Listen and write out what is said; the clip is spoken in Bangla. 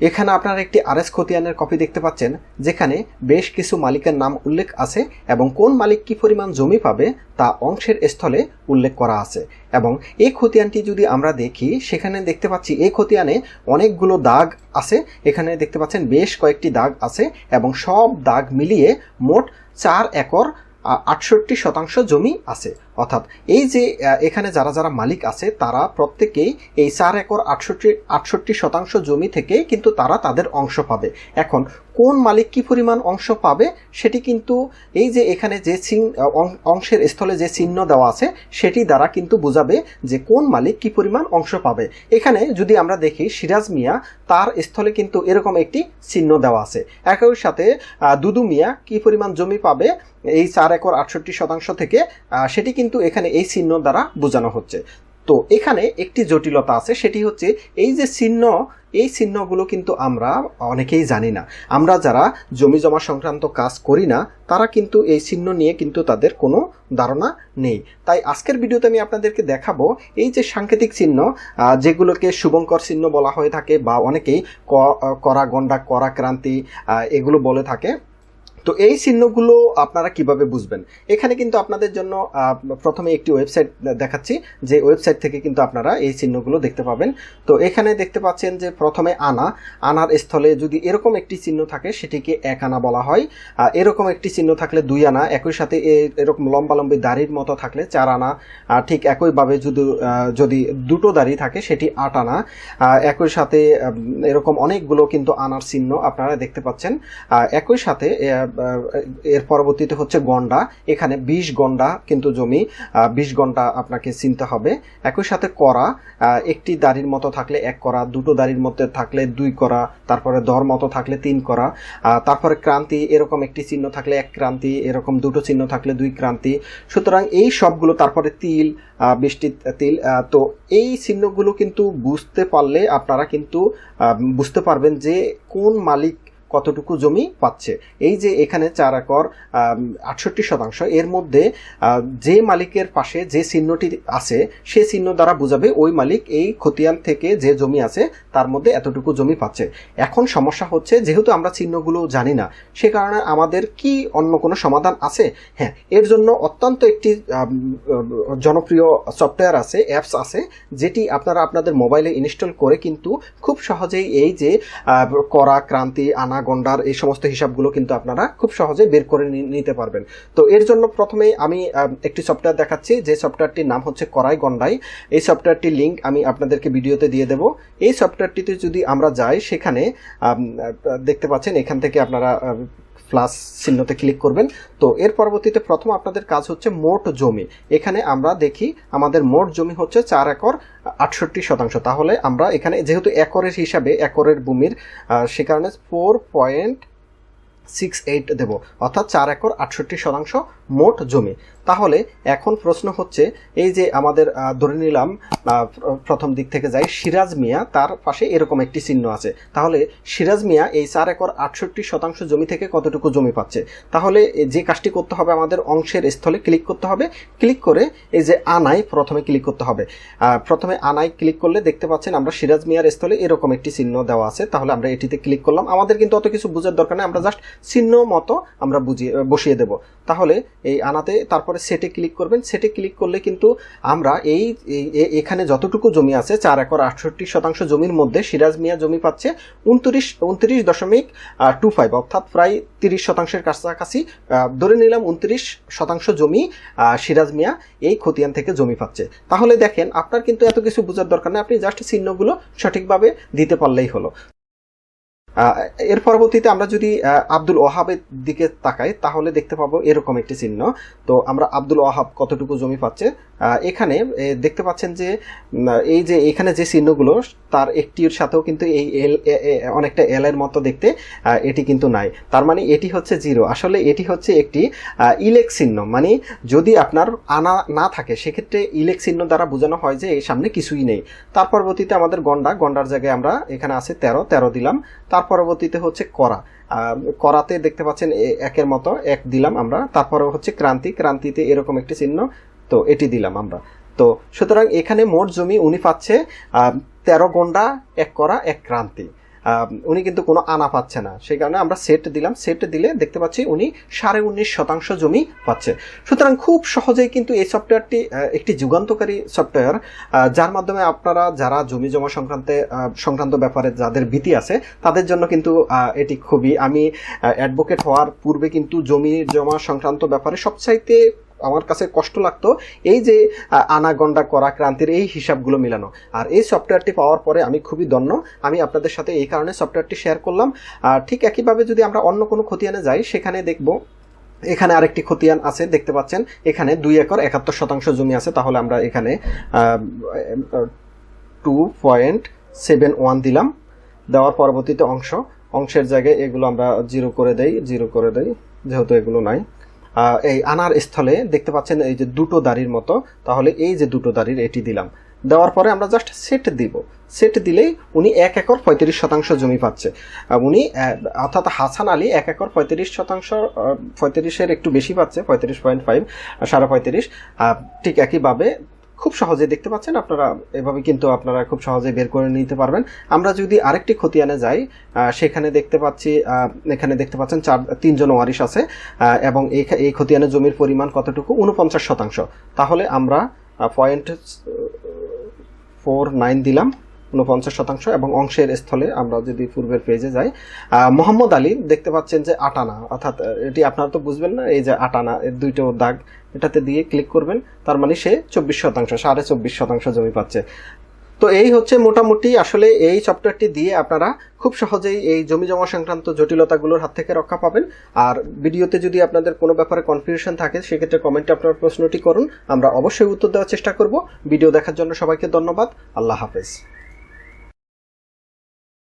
এখানে আপনারা একটি আরএস খতিয়ানের কপি দেখতে পাচ্ছেন, যেখানে বেশ কিছু মালিকের নাম উল্লেখ আছে এবং কোন মালিক কি পরিমাণ জমি পাবে তা অংশের স্থলে উল্লেখ করা আছে। এবং এই খতিয়ানটি যদি আমরা দেখি, সেখানে দেখতে পাচ্ছি এই খতিয়ানে অনেকগুলো দাগ আছে। এখানে দেখতে পাচ্ছেন বেশ কয়েকটি দাগ আছে এবং সব দাগ মিলিয়ে মোট চার একর আটষট্টি শতাংশ জমি আছে। অর্থাৎ এই যে এখানে যারা যারা মালিক আছে, তারা প্রত্যেকেই এই চার একর আটষট্টি আটষট্টি শতাংশ জমি থেকে কিন্তু তারা তাদের অংশ পাবে। এখন, কোন মালিক কি পরিমাণ অংশ পাবে, সেটি কিন্তু এই যে এখানে যে অংশের স্থলে যে চিহ্ন দেওয়া আছে, সেটি দ্বারা কিন্তু বোঝাবে যে কোন মালিক কি পরিমাণ অংশ পাবে। এখানে যদি আমরা দেখি, সিরাজ মিয়া তার স্থলে কিন্তু এরকম একটি চিহ্ন দেওয়া আছে। একই সাথে দুদু মিয়া কি পরিমাণ জমি পাবে, এই চার একর আটষট্টি শতাংশ থেকে সেটি কিন্তু এখানে এই চিহ্ন দ্বারা বোঝানো হচ্ছে। তো এখানে একটি জটিলতা আছে, সেটি হচ্ছে এই যে চিহ্ন, এই চিহ্নগুলো কিন্তু আমরা অনেকেই জানি না। আমরা যারা জমি জমা সংক্রান্ত কাজ করি না, তারা কিন্তু এই চিহ্ন নিয়ে কিন্তু তাদের কোনো ধারণা নেই। তাই আজকের ভিডিওতে আমি আপনাদেরকে দেখাবো এই যে সাংকেতিক চিহ্ন যেগুলোকে শুভঙ্কর চিহ্ন বলা হয়ে থাকে বা অনেকেই করা গন্ডা করা ক্রান্তি এগুলো বলে থাকে। তো এই চিহ্নগুলো আপনারা কীভাবে বুঝবেন? এখানে কিন্তু আপনাদের জন্য প্রথমে একটি ওয়েবসাইট দেখাচ্ছি যে ওয়েবসাইট থেকে কিন্তু আপনারা এই চিহ্নগুলো দেখতে পাবেন। তো এখানে দেখতে পাচ্ছেন যে প্রথমে আনা আনার স্থলে যদি এরকম একটি চিহ্ন থাকে সেটিকে এক আনা বলা হয়। এরকম একটি চিহ্ন থাকলে দুই আনা একই সাথে এরকম লম্বালম্বি দাড়ির মতো থাকলে চার আনা। আহ, ঠিক একইভাবে যদি যদি দুটো দাড়ি থাকে সেটি আট আনা। একই সাথে এরকম অনেকগুলো কিন্তু আনার চিহ্ন আপনারা দেখতে পাচ্ছেন। একই সাথে এর পরবর্তীতে হচ্ছে গন্ডা। এখানে বিশ গন্ডা কিন্তু জমি বিশ গন্ডা আপনাকে চিনতে হবে। একই সাথে করা একটি দাড়ির মতো থাকলে এক করা দুটো দাড়ির মধ্যে থাকলে দুই করা তারপরে দর মতো থাকলে তিন করা তারপরে ক্রান্তি এরকম একটি চিহ্ন থাকলে এক ক্রান্তি এরকম দুটো চিহ্ন থাকলে দুই ক্রান্তি। সুতরাং এই সবগুলো তারপরে তিল আহ, বৃষ্টি তিল তো এই চিহ্নগুলো কিন্তু বুঝতে পারলে আপনারা কিন্তু বুঝতে পারবেন যে কোন মালিক কতটুকু জমি পাচ্ছে। এই যে এখানে চার একর আটষট্টি শতাংশ, এর মধ্যে যে মালিকের পাশে যে চিহ্নটি আছে, সে চিহ্ন দ্বারা বুঝাবে ওই মালিক এই খতিয়ান থেকে যে জমি আছে, তার মধ্যে এতটুকু জমি পাচ্ছে। এখন সমস্যা হচ্ছে, যেহেতু আমরা চিহ্নগুলো জানি না, সে কারণে আমাদের কি অন্য কোনো সমাধান আছে? হ্যাঁ এর জন্য অত্যন্ত একটি জনপ্রিয় সফটওয়্যার আছে, অ্যাপস আছে, যেটি আপনারা আপনাদের মোবাইলে ইনস্টল করে কিন্তু খুব সহজেই এই যে করা, ক্রান্তি, আনা গন্ডার, এই সমস্ত হিসাবগুলো কিন্তু আপনারা খুব সহজে বের করে নিতে পারবেন। তো এর জন্য প্রথমেই আমি একটি সফটওয়্যার দেখাচ্ছি, যে সফটওয়্যারটির নাম হচ্ছে করাই গন্ডাই। এই সফটওয়্যারটির লিঙ্ক আমি আপনাদেরকে ভিডিওতে দিয়ে দেব। এই সফটওয়্যারটিতে যদি আমরা যাই, সেখানে দেখতে পাচ্ছেন, এখান থেকে আপনারা প্লাস চিহ্নতে ক্লিক করবেন। তো এর পরবর্তীতে প্রথম আপনাদের কাজ হচ্ছে মোট জমি। এখানে আমরা দেখি আমাদের মোট জমি হচ্ছে চার একর আটষট্টি শতাংশ। তাহলে আমরা এখানে যেহেতু একরের হিসাবে একরের ভূমির সে কারণে ফোর পয়েন্ট সিক্স এইট দেবো। অর্থাৎ চার একর আটষট্টি শতাংশ মোট জমি। তাহলে এখন প্রশ্ন হচ্ছে, এই যে আমাদের ধরে নিলাম প্রথম দিক থেকে যাই, সিরাজ মিয়া তার পাশে এরকম একটি চিহ্ন আছে। তাহলে সিরাজ মিয়া এই চার একর আটষট্টি শতাংশ জমি থেকে কতটুকু জমি পাচ্ছে? তাহলে যে কাজটি করতে হবে আমাদের অংশের স্থলে ক্লিক করতে হবে। ক্লিক করে এই যে আনাই প্রথমে ক্লিক করতে হবে। প্রথমে আনাই ক্লিক করলে দেখতে পাচ্ছেন আমরা সিরাজ মিয়ার স্থলে এরকম একটি চিহ্ন দেওয়া আছে। তাহলে আমরা এটিতে ক্লিক করলাম। আমাদের কিন্তু অত কিছু বোঝার দরকার নেই। আমরা জাস্ট চিহ্ন মতো আমরা বুঝিয়ে, বসিয়ে দেব। তাহলে এই আনাতে তারপরে সেটে ক্লিক করবেন। সেটে ক্লিক করলে কিন্তু আমরা এই এখানে যতটুকু জমি আছে, চার একর আটষট্টি শতাংশ জমির মধ্যে সিরাজ মিয়া জমি পাচ্ছে উনত্রিশ উনত্রিশ দশমিক টু ফাইভ অর্থাৎ প্রায় তিরিশ শতাংশের কাছাকাছি। ধরে নিলাম উনত্রিশ শতাংশ জমি সিরাজ মিয়া এই খতিয়ান থেকে জমি পাচ্ছে। তাহলে দেখেন, আপনার কিন্তু এত কিছু বোঝার দরকার নেই। আপনি জাস্ট চিহ্নগুলো সঠিকভাবে দিতে পারলেই হলো। এর পরবর্তীতে আমরা যদি আব্দুল ওহাবের দিকে তাকাই, তাহলে দেখতে পাবো এরকম একটি চিহ্ন। তো আমরা আব্দুল ওহাব কতটুকু জমি পাচ্ছে? এখানে দেখতে পাচ্ছেন যে এই যে এখানে যে চিহ্নগুলো, তার একটির সাথেও কিন্তু এই এল অনেকটা এল এর মতো দেখতে এটি কিন্তু নাই। তার মানে এটি হচ্ছে জিরো। আসলে এটি হচ্ছে একটি ইলেক চিহ্ন। মানে যদি আপনার আনা না থাকে, সেক্ষেত্রে ইলেক চিহ্ন দ্বারা বোঝানো হয় যে এই সামনে কিছুই নেই। তার পরবর্তীতে আমাদের গন্ডা, গন্ডার জায়গায় আমরা এখানে আছে তেরো তেরো দিলাম। তার পরবর্তীতে হচ্ছে করা। করাতে দেখতে পাচ্ছেন একের মতো এক দিলাম আমরা। তারপরে হচ্ছে ক্রান্তি। ক্রান্তিতে এরকম একটি চিহ্ন। তো এটি দিলাম আমরা। তো সুতরাং এখানে মোট জমি উনি পাচ্ছে তেরো গন্ডা, এক করা, এক ক্রান্তি। উনি কিন্তু কোনো আনা পাচ্ছে না। সেই কারণে আমরা সেট দিলাম। সেট দিলে দেখতে পাচ্ছি উনি সাড়ে উনিশ শতাংশ জমি পাচ্ছে। সুতরাং খুব সহজেই কিন্তু এই সফটওয়্যারটি একটি যুগান্তকারী সফটওয়্যার যার মাধ্যমে আপনারা যারা জমি জমা সংক্রান্তে সংক্রান্ত ব্যাপারে যাদের ভীতি আছে, তাদের জন্য কিন্তু এটি খুবই, আমি অ্যাডভোকেট হওয়ার পূর্বে কিন্তু জমি জমা সংক্রান্ত ব্যাপারে সবচাইতে আমার কাছে কষ্ট লাগতো এই যে আনাগন্ডা করা, ক্রান্তির এই হিসাবগুলো মিলানো। আর এই সফটওয়্যারটি পাওয়ার পরে আমি খুবই দন্য আমি আপনাদের সাথে এই কারণে সফটওয়্যারটি শেয়ার করলাম। আর ঠিক একইভাবে যদি আমরা অন্য কোনো খতিয়ানে যাই, সেখানে দেখব, এখানে আরেকটি খতিয়ান আছে, দেখতে পাচ্ছেন। এখানে দুই একর একাত্তর শতাংশ জমি আছে। তাহলে আমরা এখানে টু পয়েন্ট সেভেন ওয়ান দিলাম। দেওয়ার পরবর্তীতে অংশ। অংশের জায়গায় এগুলো আমরা জিরো করে দেই, জিরো করে দেই, যেহেতু এগুলো নাই। এই আনার স্থলে দেখতে পাচ্ছেন এই যে দুটো দাড়ির মতো। তাহলে এই যে দুটো দাড়ির এটি দিলাম। দেওয়ার পরে আমরা জাস্ট সেট দিব। সেট দিলেই উনি এক একর পঁয়ত্রিশ শতাংশ জমি পাচ্ছে। উনি অর্থাৎ হাসান আলী এক একর পঁয়ত্রিশ শতাংশ পঁয়ত্রিশের একটু বেশি পাচ্ছে, পঁয়ত্রিশ পয়েন্ট ফাইভ, সাড়ে পঁয়ত্রিশ। ঠিক একইভাবে খুব সহজে দেখতে পাচ্ছেন, আপনারা এভাবে কিন্তু আপনারা খুব সহজে বের করে নিতে পারবেন। আমরা যদি আরেকটি খতিয়ানে যাই সেখানে দেখতে পাচ্ছি এখানে দেখতে পাচ্ছেন চার, তিনজন ওয়ারিশ আছে এবং এই খতিয়ানে জমির পরিমাণ কতটুকু? উনপঞ্চাশ শতাংশ। তাহলে আমরা পয়েন্ট ফোর নাইন দিলাম। উনপঞ্চাশ শতাংশ এবং অংশের স্থলে আমরা যদি পূর্বের পেজে যাই মোহাম্মদ আলী দেখতে পাচ্ছেন যে আটানা, অর্থাৎ এটি আপনারা তো বুঝবেন না, এই যে আটানা, এর দুইটো দাগ, এটাতে দিয়ে ক্লিক করবেন, তার মানে সে চব্বিশ শতাংশ, সাড়ে চব্বিশ শতাংশ জমি পাচ্ছে। তো এই হচ্ছে মোটামুটি আসলে এই সফটওয়্যারটি দিয়ে আপনারা খুব সহজেই এই জমি জমা সংক্রান্ত জটিলতাগুলোর হাত থেকে রক্ষা পাবেন। আর ভিডিওতে যদি আপনাদের কোনো ব্যাপারে কনফিউশন থাকে, সেক্ষেত্রে কমেন্টে আপনার প্রশ্নটি করুন, আমরা অবশ্যই উত্তর দেওয়ার চেষ্টা করব। ভিডিও দেখার জন্য সবাইকে ধন্যবাদ। আল্লাহ হাফেজ।